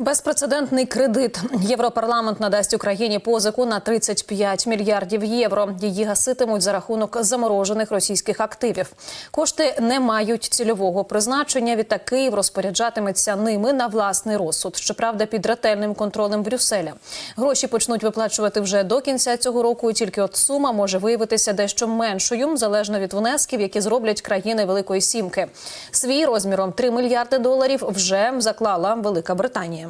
Безпрецедентний кредит. Європарламент надасть Україні позику на 35 мільярдів євро. Її гаситимуть за рахунок заморожених російських активів. Кошти не мають цільового призначення. Відтак Київ розпоряджатиметься ними на власний розсуд. Щоправда, під ретельним контролем Брюсселя. Гроші почнуть виплачувати вже до кінця цього року. і Тільки от сума може виявитися дещо меншою, залежно від внесків, які зроблять країни Великої Сімки. Свій розміром 3 мільярди доларів вже заклала Велика Британія.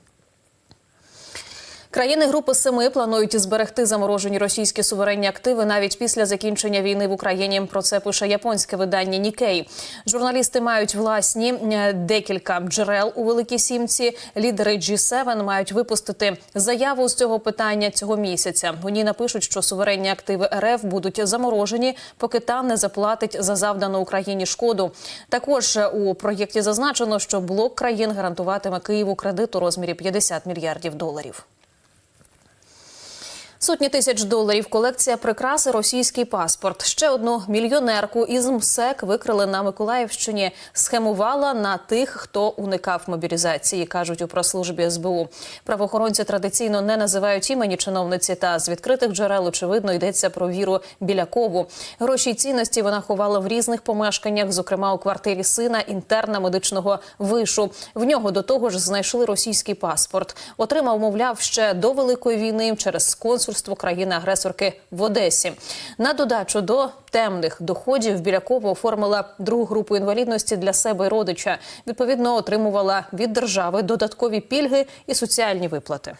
Країни Групи Семи планують зберегти заморожені російські суверенні активи навіть після закінчення війни в Україні. Про це пише японське видання Нікей. Журналісти мають власні е, декілька джерел у Великій Сімці. Лідери G7 мають випустити заяву з цього питання цього місяця. Ній напишуть, що суверенні активи РФ будуть заморожені, поки та не заплатить за завдану Україні шкоду. Також е, у проєкті зазначено, що блок країн гарантуватиме Києву кредит у розмірі 50 мільярдів доларів. Сотні тисяч доларів. Колекція прикраси, російський паспорт. Ще одну мільйонерку із МСЕК викрили на Миколаївщині. Схемувала на тих, хто уникав мобілізації, кажуть у прес-службі СБУ. Правоохоронці традиційно не називають імені чиновниці. Та з відкритих джерел очевидно йдеться про віру Білякову. Гроші й цінності вона ховала в різних помешканнях, зокрема у квартирі сина інтерна медичного вишу. В нього до того ж знайшли російський паспорт. Отримав, мовляв, ще до великої війни через консульство країни-агресорки в Одесі. На додачу до темних доходів Білякова оформила другу групу інвалідності для себе і родича. Відповідно, отримувала від держави додаткові пільги і соціальні виплати.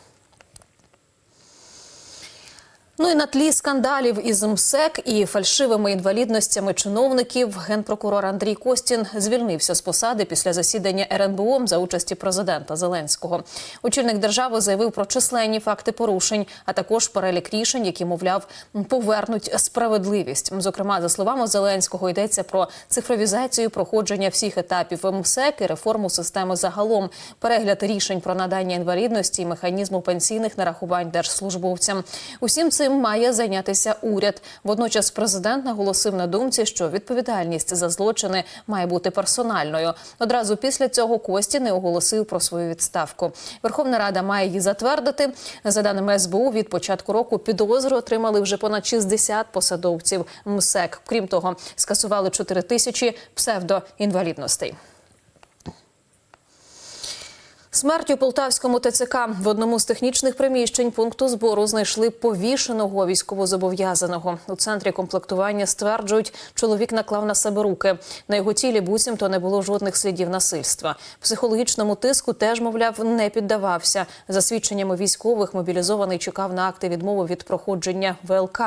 Ну і на тлі скандалів із МСЕК і фальшивими інвалідностями чиновників генпрокурор Андрій Костін звільнився з посади після засідання РНБО за участі президента Зеленського. Очільник держави заявив про численні факти порушень, а також перелік рішень, які мовляв повернуть справедливість. Зокрема, за словами Зеленського, йдеться про цифровізацію проходження всіх етапів МСЕК і реформу системи загалом, перегляд рішень про надання інвалідності і механізму пенсійних нарахувань держслужбовцям. Усім цим має зайнятися уряд. Водночас президент наголосив на думці, що відповідальність за злочини має бути персональною. Одразу після цього Кості не оголосив про свою відставку. Верховна Рада має її затвердити. За даними СБУ, від початку року підозру отримали вже понад 60 посадовців МСЕК. Крім того, скасували 4 тисячі псевдоінвалідностей. Смерть у полтавському ТЦК в одному з технічних приміщень пункту збору знайшли повішеного військовозобов'язаного. У центрі комплектування стверджують, чоловік наклав на себе руки. На його тілі буцімто не було жодних слідів насильства. Психологічному тиску теж, мовляв, не піддавався. За свідченнями військових, мобілізований чекав на акти відмови від проходження ВЛК.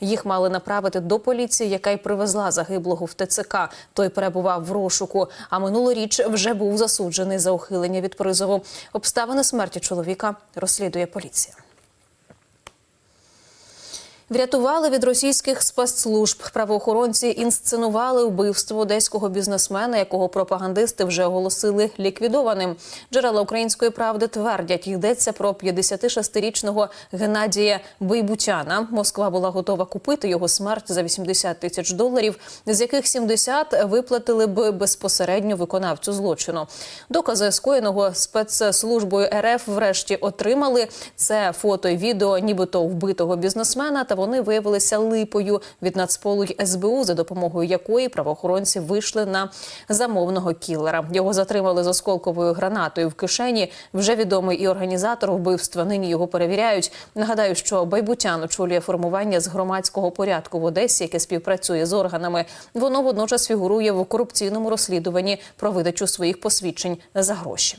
Їх мали направити до поліції, яка й привезла загиблого в ТЦК. Той перебував в розшуку. А минулоріч вже був засуджений за ухилення від призову. Обставини смерті чоловіка розслідує поліція. Врятували від російських спецслужб. Правоохоронці інсценували вбивство одеського бізнесмена, якого пропагандисти вже оголосили ліквідованим. Джерела української правди твердять, йдеться про 56-річного Геннадія Бейбутяна. Москва була готова купити його смерть за 80 тисяч доларів, з яких 70 виплатили б безпосередньо виконавцю злочину. Докази скоєного спецслужбою РФ врешті отримали. Це фото і відео, нібито вбитого бізнесмена. Та вони виявилися липою від Нацполу СБУ, за допомогою якої правоохоронці вийшли на замовного кілера. Його затримали з осколковою гранатою в кишені. Вже відомий і організатор вбивства. Нині його перевіряють. Нагадаю, що Байбутян очолює формування з громадського порядку в Одесі, яке співпрацює з органами. Воно водночас фігурує в корупційному розслідуванні про видачу своїх посвідчень за гроші.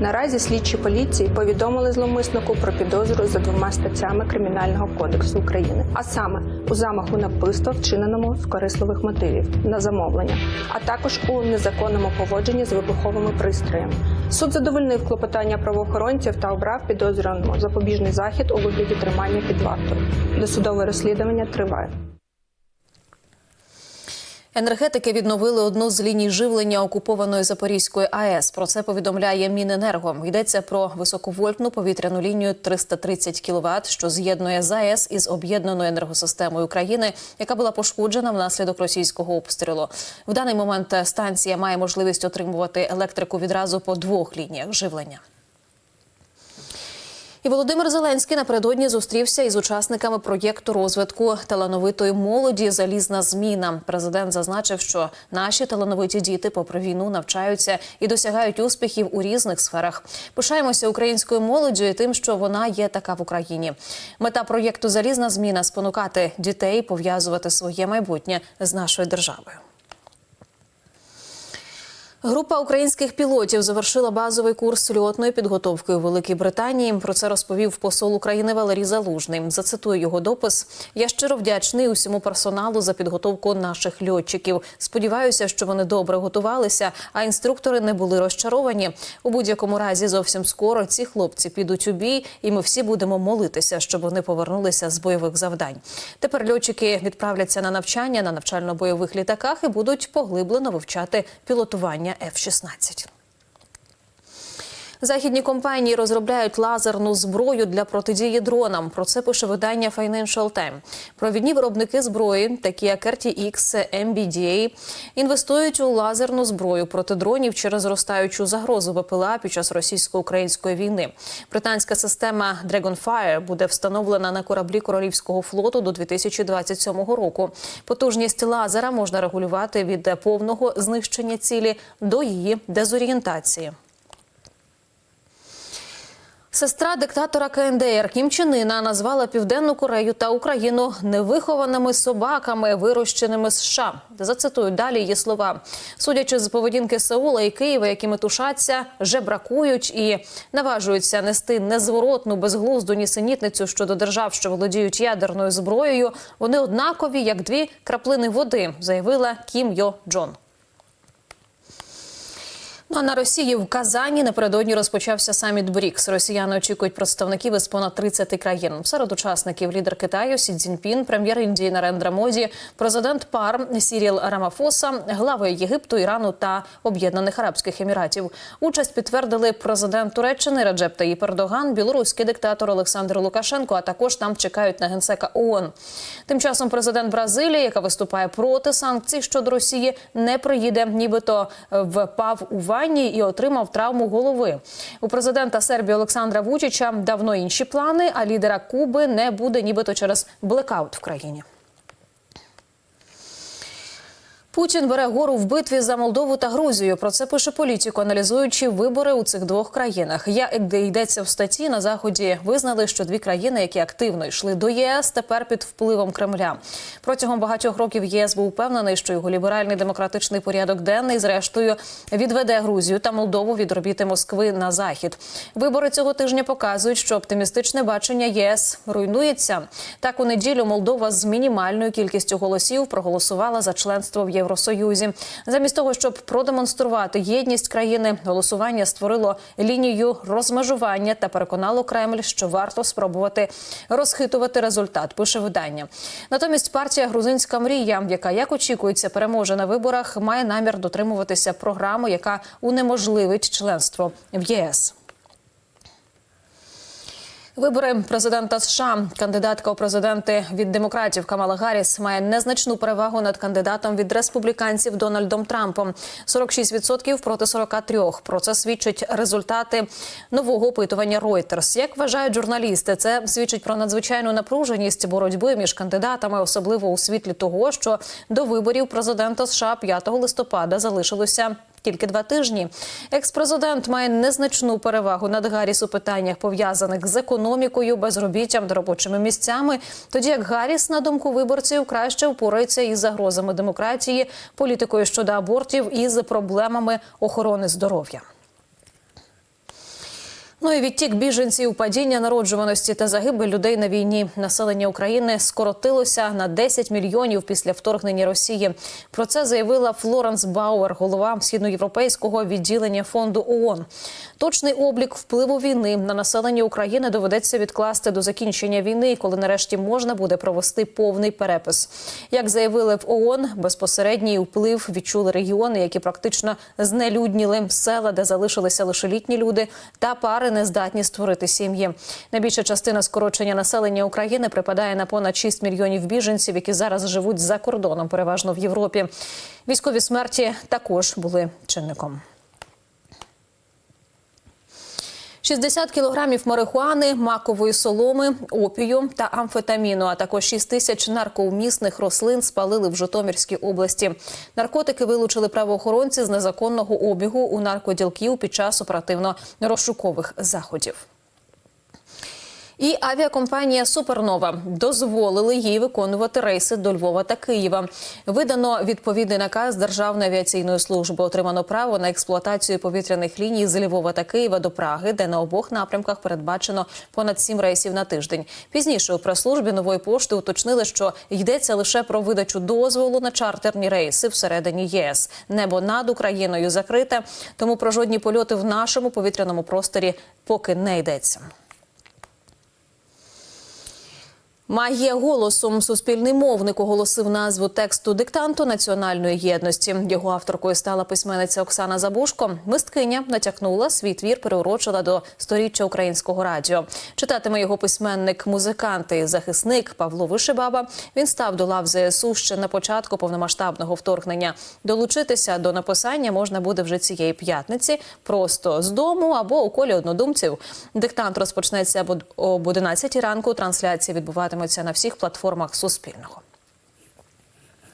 Наразі слідчі поліції повідомили зловмиснику про підозру за двома статтями Кримінального кодексу України, а саме у замаху на вбивство, вчиненому з корисливих мотивів на замовлення, а також у незаконному поводженні з вибуховими пристроями. Суд задовольнив клопотання правоохоронців та обрав підозрюваному запобіжний захід у вигляді тримання під вартою. Досудове розслідування триває. Енергетики відновили одну з ліній живлення окупованої Запорізької АЕС. Про це повідомляє Міненерго. Йдеться про високовольтну повітряну лінію 330 кВт, що з'єднує ЗАЕС із об'єднаною енергосистемою України, яка була пошкоджена внаслідок російського обстрілу. В даний момент станція має можливість отримувати електрику відразу по двох лініях живлення. І Володимир Зеленський напередодні зустрівся із учасниками проєкту розвитку талановитої молоді Залізна зміна. Президент зазначив, що наші талановиті діти, попри війну, навчаються і досягають успіхів у різних сферах. Пишаємося українською молоддю і тим, що вона є така в Україні. Мета проєкту Залізна зміна спонукати дітей пов'язувати своє майбутнє з нашою державою. Група українських пілотів завершила базовий курс льотної підготовки у Великій Британії. Про це розповів посол України Валерій Залужний. Зацитую його допис. Я щиро вдячний усьому персоналу за підготовку наших льотчиків. Сподіваюся, що вони добре готувалися, а інструктори не були розчаровані. У будь-якому разі зовсім скоро ці хлопці підуть у бій, і ми всі будемо молитися, щоб вони повернулися з бойових завдань. Тепер льотчики відправляться на навчання на навчально-бойових літаках і будуть поглиблено вивчати пілотування F-16. Західні компанії розробляють лазерну зброю для протидії дронам. Про це пише видання Financial Times. Провідні виробники зброї, такі як RTX, MBDA, інвестують у лазерну зброю проти дронів через зростаючу загрозу ВПЛА під час російсько-української війни. Британська система Dragonfire буде встановлена на кораблі Королівського флоту до 2027 року. Потужність лазера можна регулювати від повного знищення цілі до її дезорієнтації. Сестра диктатора КНДР Кім Чен Ына назвала Південну Корею та Україну невихованими собаками, вирощеними США. Зацитую далі її слова. Судячи з поведінки Сеула і Києва, які метушаться, жебракують і наважуються нести незворотну безглузду нісенітницю щодо держав, що володіють ядерною зброєю, вони однакові, як дві краплини води, заявила Кім Йо Джон. Ну на Росії в Казані напередодні розпочався саміт БРІКС. Росіяни очікують представників із понад 30 країн. Серед учасників лідер Китаю Сі Цзіньпін, прем'єр Індії Нарендра Моді, президент ПАР Сіріл Рамафоса, глави Єгипту, Ірану та Об'єднаних Арабських Еміратів. Участь підтвердили президент Туреччини Раджеп Таїп Ердоган, білоруський диктатор Олександр Лукашенко. А також там чекають на генсека ООН. Тим часом президент Бразилії, яка виступає проти санкцій щодо Росії, не приїде, нібито впав у ванні і отримав травму голови. У президента Сербії Олександра Вучича давно інші плани, а лідера Куби не буде, нібито через блекаут в країні. Путін бере гору в битві за Молдову та Грузію. Про це пише політику, аналізуючи вибори у цих двох країнах. Я де йдеться в статті на заході, визнали, що дві країни, які активно йшли до ЄС, тепер під впливом Кремля. Протягом багатьох років ЄС був впевнений, що його ліберальний демократичний порядок денний, зрештою, відведе Грузію та Молдову від орбіти Москви на захід. Вибори цього тижня показують, що оптимістичне бачення ЄС руйнується. Так у неділю Молдова з мінімальною кількістю голосів проголосувала за членство в Євросоюзі. Замість того, щоб продемонструвати єдність країни, голосування створило лінію розмежування та переконало Кремль, що варто спробувати розхитувати результат. Пише видання. Натомість партія Грузинська мрія, яка як очікується, переможе на виборах, має намір дотримуватися програми, яка унеможливить членство в ЄС. Вибори президента США. Кандидатка у президенти від демократів Камала Гарріс має незначну перевагу над кандидатом від республіканців Дональдом Трампом. 46% проти 43%. Про це свідчать результати нового опитування Reuters. Як вважають журналісти, це свідчить про надзвичайну напруженість боротьби між кандидатами, особливо у світлі того, що до виборів президента США 5 листопада залишилося тільки два тижні. Екс-президент має незначну перевагу над Гарріс у питаннях пов'язаних з економікою, безробіттям та робочими місцями. Тоді як Гарріс, на думку виборців, краще впорається із загрозами демократії, політикою щодо абортів і з проблемами охорони здоров'я. Ну і відтік біженців, падіння народжуваності та загибель людей на війні. Населення України скоротилося на 10 мільйонів після вторгнення Росії. Про це заявила Флоренс Бауер, голова східноєвропейського відділення фонду ООН. Точний облік впливу війни на населення України доведеться відкласти до закінчення війни, коли нарешті можна буде провести повний перепис. Як заявили в ООН, безпосередній вплив відчули регіони, які практично знелюдніли села, де залишилися лише літні люди, та пари не здатні створити сім'ї. Найбільша частина скорочення населення України припадає на понад 6 мільйонів біженців, які зараз живуть за кордоном, переважно в Європі. Військові смерті також були чинником. 60 кілограмів марихуани, макової соломи, опію та амфетаміну, а також 6 тисяч наркоумісних рослин спалили в Житомирській області. Наркотики вилучили правоохоронці з незаконного обігу у наркоділків під час оперативно-розшукових заходів. І авіакомпанія Супернова дозволили їй виконувати рейси до Львова та Києва. Видано відповідний наказ Державної авіаційної служби. Отримано право на експлуатацію повітряних ліній з Львова та Києва до Праги, де на обох напрямках передбачено понад сім рейсів на тиждень. Пізніше у прес-службі нової пошти уточнили, що йдеться лише про видачу дозволу на чартерні рейси всередині ЄС. Небо над Україною закрите, тому про жодні польоти в нашому повітряному просторі поки не йдеться. Магія голосу. Суспільний мовник оголосив назву тексту диктанту національної єдності. Його авторкою стала письменниця Оксана Забушко. Мисткиня натякнула свій твір, переурочила до сторіччя українського радіо. Читатиме його письменник, музикант і захисник Павло Вишибаба. Він став до лав ЗСУ ще на початку повномасштабного вторгнення. Долучитися до написання можна буде вже цієї п'ятниці, просто з дому або у колі однодумців. Диктант розпочнеться об 11 ранку. Трансляція відбуватиметься на всіх платформах Суспільного.